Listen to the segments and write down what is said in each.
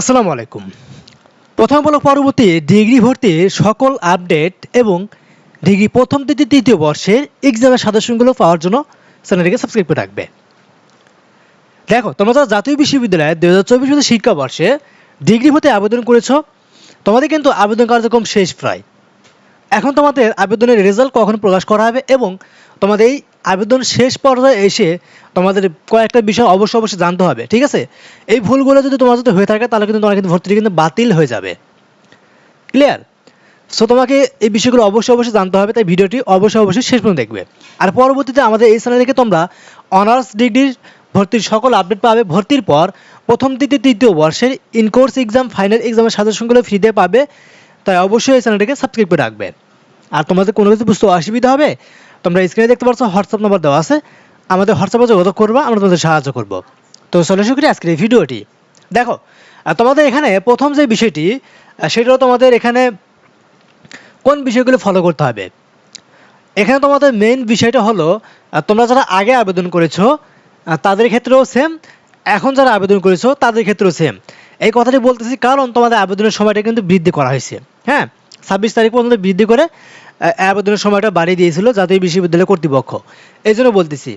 আসসালামু আলাইকুম। প্রথম বলো পরবর্তী ডিগ্রি ভর্তির সকল আপডেট এবং ডিগ্রি প্রথম থেকে তৃতীয় বর্ষের এক্সামের সাজেশনগুলো পাওয়ার জন্য চ্যানেলটিকে সাবস্ক্রাইব করে রাখবে। দেখো, তোমরা যারা জাতীয় বিশ্ববিদ্যালয়ে দু হাজার চব্বিশ শিক্ষাবর্ষে ডিগ্রি ভর্তি আবেদন করেছ, তোমাদের কিন্তু আবেদন কার্যক্রম শেষ প্রায়। এখন তোমাদের আবেদনের রেজাল্ট কখন প্রকাশ করা হবে এবং তোমাদের এই আবেদন শেষ পর্যায়ে এসে তোমাদের কয়েকটা বিষয় অবশ্যই অবশ্যই জানতে হবে, ঠিক আছে? এই ভুলগুলো যদি তোমার যদি হয়ে থাকে, তাহলে কিন্তু তোমার কিন্তু ভর্তিটি কিন্তু বাতিল হয়ে যাবে। ক্লিয়ার সো তোমাকে এই বিষয়গুলো অবশ্যই অবশ্যই জানতে হবে, তাই ভিডিওটি অবশ্যই অবশ্যই শেষ পর্যন্ত দেখবে। আর পরবর্তীতে আমাদের এই চ্যানেল থেকে তোমরা অনার্স ডিগ্রির ভর্তির সকল আপডেট পাবে, ভর্তির পর প্রথম থেকে তৃতীয় বর্ষের ইনকোর্স এক্সাম ফাইনাল এক্সামের সাজেশনগুলো ফ্রিতে পাবে, তাই অবশ্যই এই চ্যানেলটিকে সাবস্ক্রাইব করে রাখবে। আর তোমাদের কোনো কিছু বুঝতে অসুবিধা হবে? তোমরা স্ক্রিনে দেখতে পাচ্ছ হোয়াটসঅ্যাপ নাম্বার দেওয়া আছে। আমাদের হোয়াটসঅ্যাপে যোগাযোগ করব আমরা তোমাদের সাহায্য করব। তো চলে শুরু করি আজকের এই ভিডিওটি। দেখো তোমাদের এখানে প্রথম যে বিষয়টি আহ, সেটা হলো তোমাদের এখানে কোন বিষয়গুলো ফলো করতে হবে? এখানে তোমাদের মেইন বিষয়টা হলো তোমরা যারা আগে আবেদন করেছ তাদের ক্ষেত্রেও সেম এখন যারা আবেদন করেছ তাদের ক্ষেত্রেও সেম এই কথাটি বলতেছি কারণ তোমাদের আবেদনের সময়টা কিন্তু বৃদ্ধি করা হয়েছে। হ্যাঁ? ছাব্বিশ তারিখ পর্যন্ত বৃদ্ধি করে আবেদনের সময়টা বাড়িয়ে দিয়েছিল জাতীয় বিশ্ববিদ্যালয় কর্তৃপক্ষ। এই জন্য বলতেছি,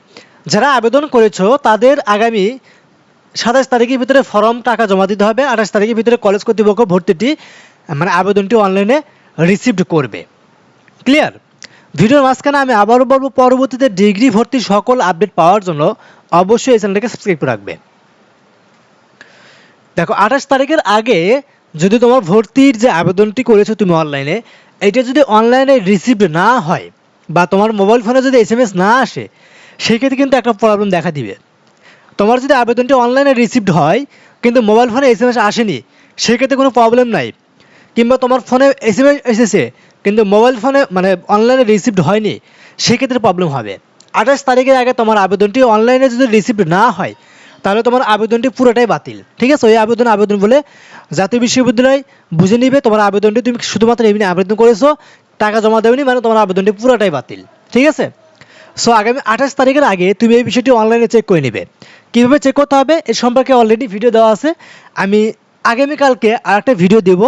যারা আবেদন করেছ তাদের আগামী সাতাশ তারিখের ভিতরে ফর্ম টাকা জমা দিতে হবে। আঠাশ তারিখের ভিতরে কলেজ কর্তৃপক্ষ ভর্তিটি মানে আবেদনটি অনলাইনে রিসিভড করবে। ক্লিয়ার? ভিডিওর মাঝখানে আমি আবারও বলব, পরবর্তীতে ডিগ্রি ভর্তির সকল আপডেট পাওয়ার জন্য অবশ্যই এই চ্যানেলটাকে সাবস্ক্রাইব করে রাখবে। দেখো, আঠাশ তারিখের আগে যদি তোমার ভর্তির যে আবেদনটি করেছ তুমি অনলাইনে, এটা যদি অনলাইনে রিসিভড না হয় বা তোমার মোবাইল ফোনে যদি এস এম এস না আসে, সেক্ষেত্রে কিন্তু একটা প্রবলেম দেখা দিবে। তোমার যদি আবেদনটি অনলাইনে রিসিভড হয়, কিন্তু মোবাইল ফোনে এস এম এস আসেনি, সেক্ষেত্রে কোনো প্রবলেম নাই। কিংবা তোমার ফোনে এস এম এস এসেছে, কিন্তু মোবাইল ফোনে মানে অনলাইনে রিসিভড হয়নি, সেক্ষেত্রে প্রবলেম হবে। আঠাশ তারিখের আগে তোমার আবেদনটি অনলাইনে যদি রিসিভড না হয় তাহলে তোমার আবেদনটি পুরোটাই বাতিল। ঠিক আছে? ওই আবেদন আবেদন বলে জাতীয় বিশ্ববিদ্যালয় বুঝে নিবে তোমার আবেদনটি তুমি শুধুমাত্র এমনি আবেদন করেছ, টাকা জমা দেওনি মানে তোমার আবেদনটি পুরোটাই বাতিল। ঠিক আছে? সো আগামী আঠাশ তারিখের আগে তুমি এই বিষয়টি অনলাইনে চেক করে নেবে। কীভাবে চেক করতে হবে? এ সম্পর্কে অলরেডি ভিডিও দেওয়া আছে। আমি আগামীকালকে আর একটা ভিডিও দেবো।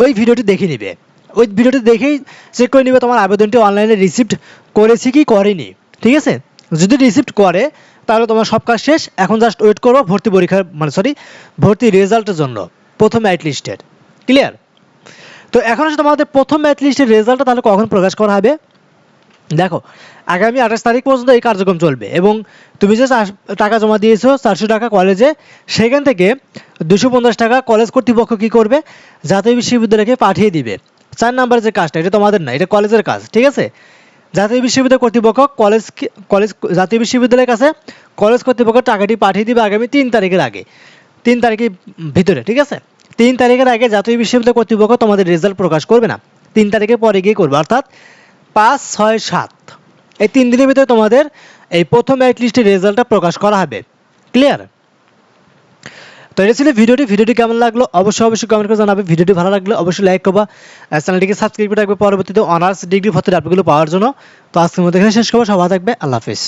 ওই ভিডিওটি দেখে নিবে। ওই ভিডিওটি দেখেই চেক করে নিবে তোমার আবেদনটি অনলাইনে রিসিভড করেছি কি করেনি। ঠিক আছে? যদি রিসিভড করে তাহলে তোমার সব কাজ শেষ। এখন জাস্ট ওয়েট করব ভর্তি পরীক্ষার মানে সরি ভর্তি রেজাল্টের জন্য, প্রথম ম্যাট লিস্টের ক্লিয়ার তো এখন হচ্ছে তোমাদের প্রথম ম্যাথ লিস্টের রেজাল্টটা তাহলে কখন প্রকাশ করা হবে? দেখো, আগামী আঠাশ তারিখ পর্যন্ত এই কার্যক্রম চলবে এবং তুমি যে টাকা জমা দিয়েছ, চারশো টাকা কলেজে সেখান থেকে দুশো পঞ্চাশ টাকা কলেজ কর্তৃপক্ষ কী করবে? জাতীয় বিশ্ববিদ্যালয়কে পাঠিয়ে দিবে। চার নাম্বারের যে কাজটা, এটা তোমাদের না, এটা কলেজের কাজ, ঠিক আছে? জাতীয় বিশ্ববিদ্যালয় কর্তৃপক্ষ কলেজ কলেজ জাতীয় বিশ্ববিদ্যালয়ের কাছে কলেজ কর্তৃপক্ষ টাকাটি পাঠিয়ে দিবে আগামী তিন তারিখের আগে। তিন তারিখের ভিতরে, ঠিক আছে? তিন তারিখের আগে জাতীয় বিশ্ববিদ্যালয় কর্তৃপক্ষ তোমাদের রেজাল্ট প্রকাশ করবে না। তিন তারিখের পরে গিয়ে করবে, অর্থাৎ পাঁচ, ছয়, সাত। এই তিন দিনের ভিতরে তোমাদের এই প্রথম মেরিট লিস্টের রেজাল্টটা প্রকাশ করা হবে। ক্লিয়ার তো এটা ছিল ভিডিওটি। ভিডিওটি কেমন লাগল? অবশ্যই অবশ্যই কমেন্ট করে জানাবে। ভিডিওটি ভালো লাগলে অবশ্যই লাইক করবা। চ্যানেলটিকে সাবস্ক্রাইব করে রাখবে পরবর্তীতে অনার্স ডিগ্রি ভর্তি অ্যাপগুলো পাওয়ার জন্য। তো আজকের মধ্যে এখানে শেষ করব। সবাই থাকবে। আল্লাহ হাফিজ।